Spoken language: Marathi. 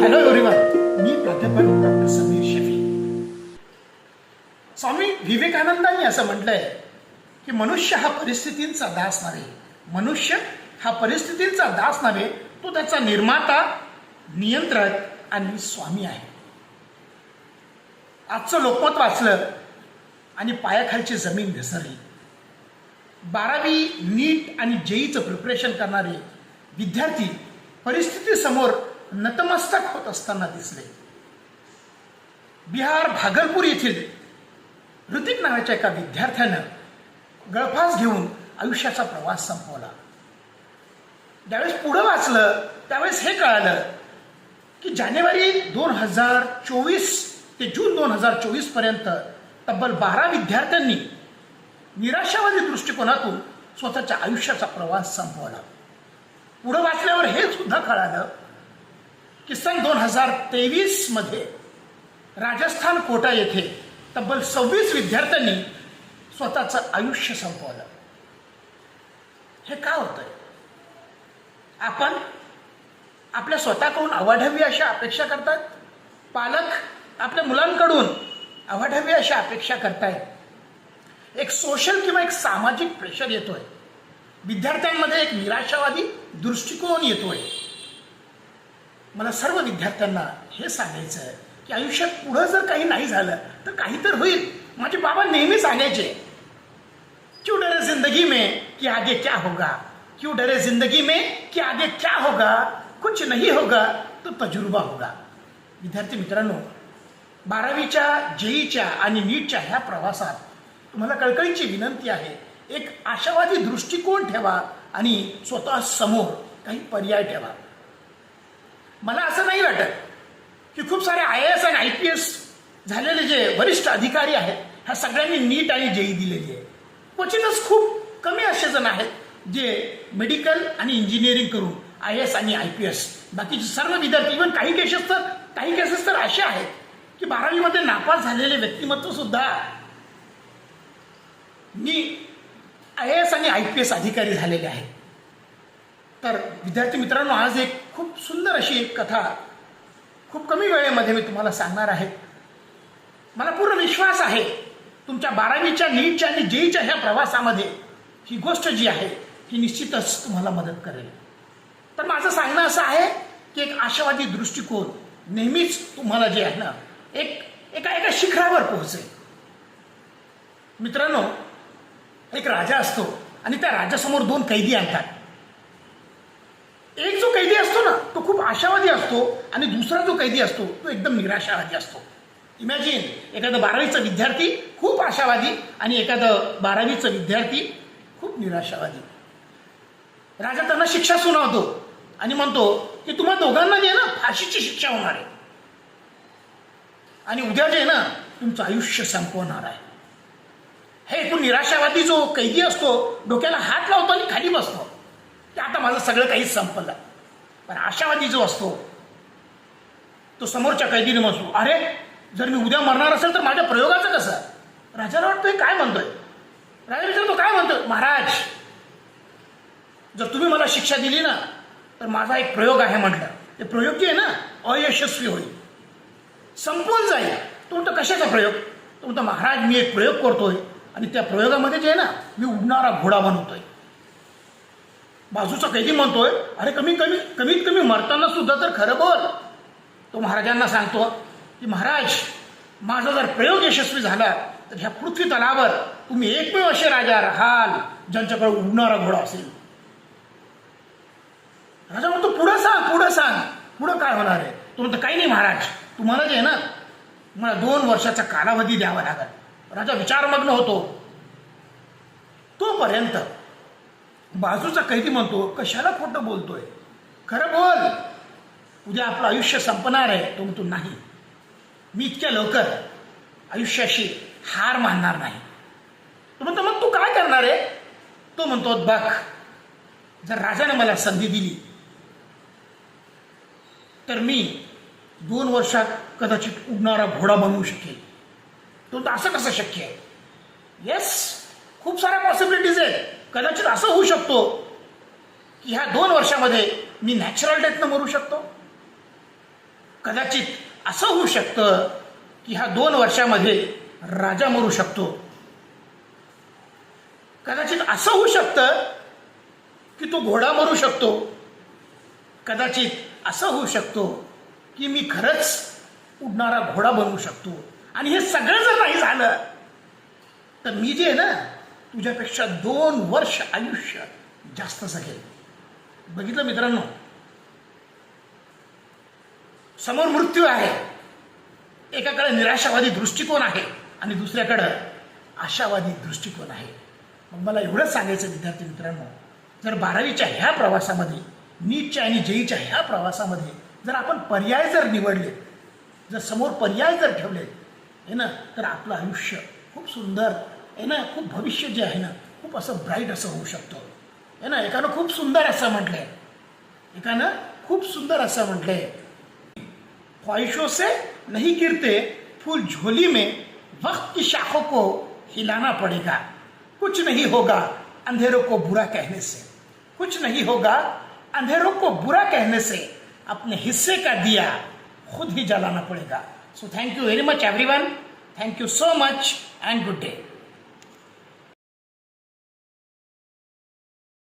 हॅलो एव्हरीवन मी प्राध्यापक डॉक्टर समीर शेफी. स्वामी विवेकानंदांनी असं म्हटलंय की मनुष्य हा परिस्थितींचा दास नव्हे. मनुष्य हा परिस्थितींचा दास नव्हे. तो त्याचा निर्माता नियंत्रक आणि स्वामी आहे. आजचं लोकमत वाचलं आणि पायाखालची जमीन घसरली. बारावी नीट आणि जेईचं प्रिपरेशन करणारे विद्यार्थी परिस्थितीसमोर नतमस्तक होत असताना दिसले. बिहार भागलपूर येथील ऋतिक नावाच्या एका विद्यार्थ्यानं गळफास घेऊन आयुष्याचा प्रवास संपवला. ज्यावेळेस पुढं वाचलं त्यावेळेस हे कळालं की जानेवारी दोन हजार चोवीस ते जून दोन हजार चोवीसपर्यंत तब्बल बारा विद्यार्थ्यांनी निराशावादी दृष्टिकोनातून स्वतःच्या आयुष्याचा प्रवास संपवला. पुढं वाचल्यावर हे सुद्धा कळालं की सन दोन हजार तेवीसमध्ये राजस्थान कोटा येथे तब्बल सव्वीस विद्यार्थ्यांनी स्वतःचं आयुष्य संपवलं. हे का होतंय? आपण आपल्या स्वतःकडून अवाढवी अशा अपेक्षा करतात? पालक आपल्या मुलांकडून अवाढवी अशा अपेक्षा करतायत? एक सोशल किंवा एक सामाजिक प्रेशर येतोय. विद्यार्थ्यांमध्ये एक निराशावादी दृष्टिकोन येतोय. मला सर्व विद्यार्थ्यांना हे सांगायचं आहे की आयुष्यात पुढं जर काही नाही झालं तर काही तर होईल. माझे बाबा नेहमी सांगायचे क्यू डरे जिंदगी में कि आगे क्या होगा? क्यों डरे जिंदगी में कि आगे क्या होगा? कुछ नहीं होगा तो तजुर्बा होगा. विद्यार्थी मित्रांनो बारावीच्या जेईच्या आणि नीटच्या ह्या प्रवासात तुम्हाला कळकळीची विनंती आहे एक आशावादी दृष्टिकोन ठेवा आणि स्वतः समोर काही पर्याय ठेवा. मला असं नाही वाटत की खूप सारे आय एस आणि आय पी एस झालेले जे वरिष्ठ अधिकारी आहेत ह्या सगळ्यांनी नीट आणि जेई दिलेली आहे. क्वचितच खूप कमी असे जण आहेत जे मेडिकल आणि इंजिनिअरिंग करून आय एस आणि आय पी एस बाकीचे सर्व विद्यार्थी इव्हन काही केसेस तर काही केसेस तर असे आहेत की बारावीमध्ये नापास झालेले व्यक्तिमत्व सुद्धा मी आय एस आणि आय पी एस अधिकारी झालेले आहेत. तर विद्यार्थी मित्रांनो आज एक खूप सुंदर अशी एक कथा खूप कमी वेळेमध्ये मी तुम्हाला सांगणार आहे. मला पूर्ण विश्वास आहे तुमच्या बारावीच्या नीटच्या आणि जेईच्या ह्या प्रवासामध्ये ही गोष्ट जी आहे ही निश्चितच तुम्हाला मदत करेल. तर माझं सांगणं असं आहे की एक आशावादी दृष्टिकोन नेहमीच तुम्हाला जे आहे ना एक एका एका शिखरावर पोहोचेल. मित्रांनो एक राजा असतो आणि त्या राजासमोर दोन कैदी आणतात एक जो कैदी असतो ना तो खूप आशावादी असतो आणि दुसरा जो कैदी असतो तो एकदम निराशावादी असतो. इमॅजिन एखादं बारावीचा विद्यार्थी खूप आशावादी आणि एखादं बारावीचं विद्यार्थी खूप निराशावादी. राजा त्यांना शिक्षा सुनावतो आणि म्हणतो की तुम्हा दोघांना जे आहे ना फाशीची शिक्षा होणार आहे. आणि उद्या जे आहे ना तुमचं आयुष्य संपवणार आहे. हे एकूण निराशावादी जो कैदी असतो डोक्याला हात लावतो आणि खाली बसतो. की आता माझं सगळं काही संपलं. पण आशावादी जो असतो तो समोरच्या कैदीने म्हणतो अरे जर मी उद्या मरणार असेल तर माझ्या प्रयोगाचं कसं राजाला वाटतोय काय म्हणतोय? राजा विचारतो काय म्हणतोय? महाराज जर तुम्ही मला शिक्षा दिली ना तर माझा एक प्रयोग आहे म्हटलं. ते प्रयोग जे आहे ना अयशस्वी होईल. संपून जाईल. तो म्हणतो कशाचा प्रयोग? तो म्हणतो महाराज मी एक प्रयोग करतोय आणि त्या प्रयोगामध्ये जे आहे ना मी उडणारा घोडा बनवतोय. बाजूचा कैदी म्हणतोय अरे कमी कमी कमीत कमी मरताना सुद्धा तर खरं बोल. तो महाराजांना सांगतो की महाराज माझा जर प्रयोग यशस्वी झाला तर ह्या पृथ्वी तलावर तुम्ही एकमेव असे राजा राहाल ज्यांच्याकडे उडणारा घोडा असेल. राजा म्हणतो पुढं सांग पुढं सांग. पुढं काय होणार आहे? तो म्हणतो काही नाही महाराज तुम्हाला जे आहे ना मला दोन वर्षाचा कालावधी द्यावा लागेल. राजा विचारमग्न होतो. तोपर्यंत बाजूचा कैदी म्हणतो कशाला खोटं बोलतोय? खरं बोल. उद्या आपलं आयुष्य संपणार आहे तो म्हणतो नाही. मी इतक्या लवकर आयुष्याशी हार मानणार नाही. तो म्हणतो मग तू काय करणार आहे? तो म्हणतो बघ जर राजाने मला संधी दिली तर मी दोन वर्षात कदाचित उडणारा घोडा बनवू शकेल. तो असं कसं शक्य आहे? येस खूप साऱ्या पॉसिबिलिटीज आहेत. कदाचित असं होऊ शकतो की ह्या दोन वर्षामध्ये मी नॅचरल डेथनं मरू शकतो. कदाचित असं होऊ शकतं की ह्या दोन वर्षामध्ये राजा मरू शकतो. कदाचित असं होऊ शकतं की तो घोडा मरू शकतो. कदाचित असं होऊ शकतो की मी खरंच उडणारा घोडा बनवू शकतो. आणि हे सगळं जर नाही झालं तर मी जे आहे ना तुझ्यापेक्षा दोन वर्ष आयुष्य जास्त जगेल. बघितलं मित्रांनो? समोर मृत्यू आहे. एकाकडे निराशावादी दृष्टिकोन आहे आणि दुसऱ्याकडं आशावादी दृष्टिकोन आहे. मग मला एवढंच सांगायचं विद्यार्थी मित्रांनो जर बारावीच्या ह्या प्रवासामध्ये नीटच्या आणि जेईच्या ह्या प्रवासामध्ये जर आपण पर्याय जर निवडले जर समोर पर्याय जर ठेवले हे ना तर आपलं आयुष्य खूप सुंदर ना? खूप भविष्य जे आहे ना, खूप असं ब्राईट असं होऊ शकतो. आहे ना? एकानं खूप सुंदर असं म्हटलंय. एकानं खूप सुंदर असं म्हटलंय. ख्वाहिशों से नहीं गिरते, फूल झोली में वक्त की शाखों को हिलाना पड़ेगा। कुछ नहीं होगा अंधेरों को बुरा कहने से। कुछ नहीं होगा अंधेरों को बुरा कहने से अपने हिस्से का दिया खुद ही जलाना पड़ेगा। So thank you very much everyone thank you so much and good day